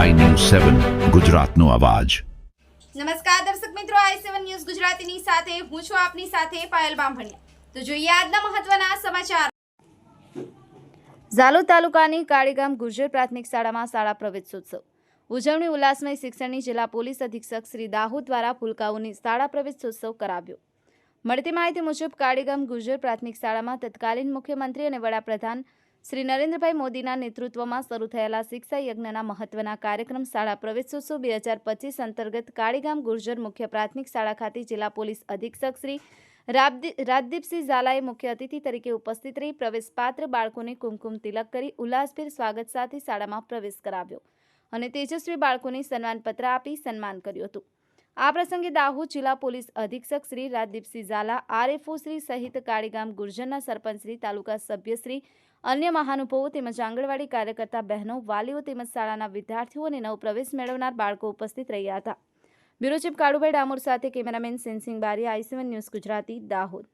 સેવન, ગુજરાતનો અવાજ. નમસ્કાર દર્શક મિત્રો, આઈ સેવન ન્યૂઝ ગુજરાતીની સાથે હું છું આપની સાથે પાયલ બામભણિયા. તો જોઈએ આજના મહત્વના સમાચાર. ઝાલોદ તાલુકાની કાળીગામ ગુર્જર પ્રાથમિક શાળામાં શાળા પ્રવેશોત્સવ. ઉજવણી ઉલ્લાસમય શિક્ષણની જિલ્લા પોલીસ અધિક્ષક શ્રી દાહોદ દ્વારા ફુલકાઓની શાળા પ્રવેશોત્સવ કરાવ્યો. મળતી માહિતી મુજબ કાળીગામ ગુર્જર પ્રાથમિક શાળામાં તત્કાલીન મુખ્યમંત્રી અને વડાપ્રધાન શ્રી નરેન્દ્રભાઈ મોદીના નેતૃત્વમાં શરૂ થયેલા શિક્ષા યજ્ઞના મહત્વના કાર્યક્રમ શાળા પ્રવેશોત્સવ બે હજાર પચીસ અંતર્ગત કાળીગામ ગુર્જર મુખ્ય પ્રાથમિક શાળા ખાતે જિલ્લા પોલીસ અધિક્ષક શ્રી રાજદીપસિંહ ઝાલાએ મુખ્ય અતિથિ તરીકે ઉપસ્થિત રહી પ્રવેશપાત્ર બાળકોને કુમકુમ તિલક કરી ઉલ્લાસભેર સ્વાગત સાથે શાળામાં પ્રવેશ કરાવ્યો અને તેજસ્વી બાળકોને સન્માનપત્ર આપી સન્માન કર્યું હતું. આ પ્રસંગે દાહોદ જિલ્લા પોલીસ અધિક્ષક શ્રી રાજદીપસિંહ ઝાલા, આરએફઓ શ્રી સહિત કાળીગામ ગુર્જરના સરપંચ શ્રી, તાલુકા સભ્યશ્રી અન્ય મહાનુભાવો તેમજ આંગણવાડી કાર્યકર્તા બહેનો, વાલીઓ તેમજ શાળાના વિદ્યાર્થીઓ અને નવ પ્રવેશ મેળવનાર બાળકો ઉપસ્થિત રહ્યા હતા. બ્યુરો ચીફ કાળુભાઈ ડામોર સાથે કેમેરામેન સેન્સિંગ બારી આઈસીવન ન્યૂઝ ગુજરાતી, દાહોદ.